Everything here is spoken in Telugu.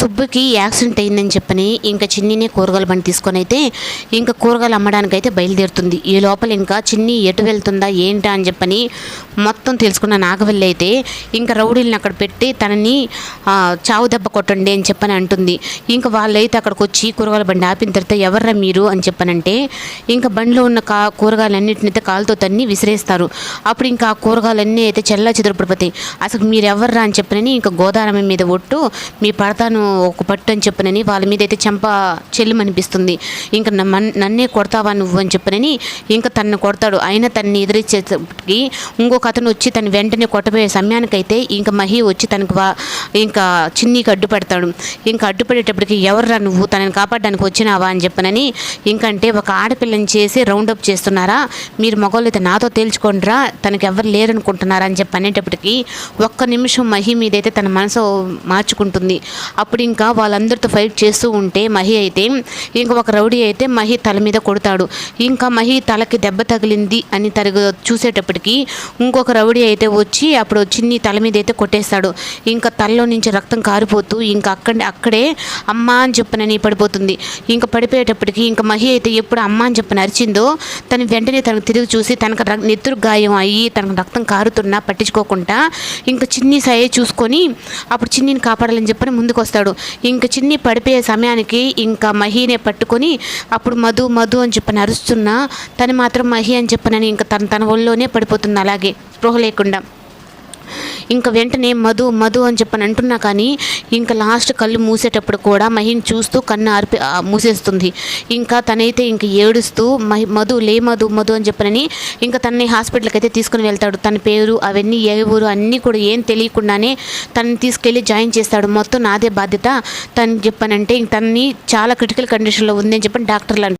సుబ్బుకి యాక్సిడెంట్ అయిందని చెప్పని ఇంకా చిన్నినే కూరగాయల బండి తీసుకొని అయితే ఇంకా కూరగాయలు అమ్మడానికి అయితే బయలుదేరుతుంది. ఈ లోపల ఇంకా చిన్ని ఎటు వెళ్తుందా ఏంటా అని చెప్పని మొత్తం తెలుసుకున్న నాగవల్లి అయితే ఇంకా రౌడీలను అక్కడ పెట్టి తనని చావు దెబ్బ కొట్టండి అని చెప్పని అంటుంది. ఇంకా వాళ్ళైతే అక్కడికి వచ్చి కూరగాయల బండి ఆపిన తర్వాత ఎవర్రా మీరు అని చెప్పనంటే ఇంకా బండిలో ఉన్న కా కూరగాయలన్నింటినైతే కాలుతో తన్ని విసిరేస్తారు. అప్పుడు ఇంకా ఆ కూరగాయలన్నీ అయితే చెల్లా చెదరపడిపోతాయి. అసలు మీరు ఎవర్రా అని చెప్పనని ఇంకా గోదావరి మీద ఒట్టు మీ పడతాను ఒక పట్టు అని చెప్పనని వాళ్ళ మీద అయితే చెంప చెల్లిమనిపిస్తుంది. ఇంకా నన్నే కొడతావా నువ్వు అని చెప్పనని ఇంకా తన్ను కొడతాడు. అయినా తనని ఎదిరించేటప్పటికి ఇంకొక అతను వచ్చి తను వెంటనే కొట్టబోయే సమయానికైతే ఇంకా మహి వచ్చి తనకు వా ఇంకా చిన్నీకి అడ్డుపడతాడు ఇంకా అడ్డుపడేటప్పటికి ఎవర్రా నువ్వు? తనని కాపాడడానికి వచ్చినావా అని చెప్పనని ఇంకంటే ఒక ఆడపిల్లని చేసి రౌండప్ చేస్తున్నారా? మీరు మగవాళ్ళు అయితే నాతో తేల్చుకోండిరా. తనకు ఎవరు లేరనుకుంటున్నారా అని చెప్పి అనేటప్పటికీ ఒక్క నిమిషం మహి మీదైతే తన మనసు మార్చుకుంటుంది. అప్పుడు ఇంకా వాళ్ళందరితో ఫైట్ చేస్తూ ఉంటే మహి అయితే ఇంకా ఒక రౌడీ అయితే మహి తల మీద కొడతాడు. ఇంకా మహి తలకి దెబ్బ తగిలింది అని తరగ చూసేటప్పటికి ఇంకొక రౌడీ అయితే వచ్చి అప్పుడు చిన్ని తల మీద అయితే కొట్టేస్తాడు. ఇంకా తలలో నుంచి రక్తం కారిపోతూ ఇంకా అక్కడ అక్కడే అమ్మ అని చెప్పనని పడిపోతుంది. ఇంకా పడిపోయేటప్పటికి ఇంకా మహి అయితే ఎప్పుడు అమ్మ అని చెప్పని అరిచిందో తను వెంటనే తనకు తిరిగి చూసి తనకు రక్ నెత్తురు గాయం అయ్యి తనకు రక్తం కారుతున్నా పట్టించుకోకుండా ఇంకా చిన్ని సాయే చూసుకొని అప్పుడు చిన్నిని కాపాడాలని చెప్పని ముందుకు వస్తాడు ఇంక చిన్ని పడిపోయే సమయానికి ఇంకా మహినే పట్టుకొని అప్పుడు మధు మధు అని చెప్పని అరుస్తున్నా తను మాత్రం మహి అని చెప్పనని ఇంకా తన తన ఒళ్ళోనే పడిపోతుంది అలాగే స్పృహ లేకుండా. ఇంకా వెంటనే మధు మధు అని చెప్పని అంటున్నా కానీ ఇంకా లాస్ట్ కళ్ళు మూసేటప్పుడు కూడా మహిని చూస్తూ కన్ను ఆర్పి మూసేస్తుంది. ఇంకా తనైతే ఇంక ఏడుస్తూ మహి మధు లే మధు మధు అని చెప్పనని ఇంకా తనని హాస్పిటల్కి అయితే తీసుకుని వెళ్తాడు. తన పేరు అవన్నీ ఏ ఊరు అన్నీ కూడా ఏం తెలియకుండానే తనని తీసుకెళ్ళి జాయిన్ చేస్తాడు. మొత్తం నాదే బాధ్యత. తను చెప్పానంటే ఇంక తనని చాలా క్రిటికల్ కండిషన్లో ఉంది అని చెప్పని డాక్టర్లు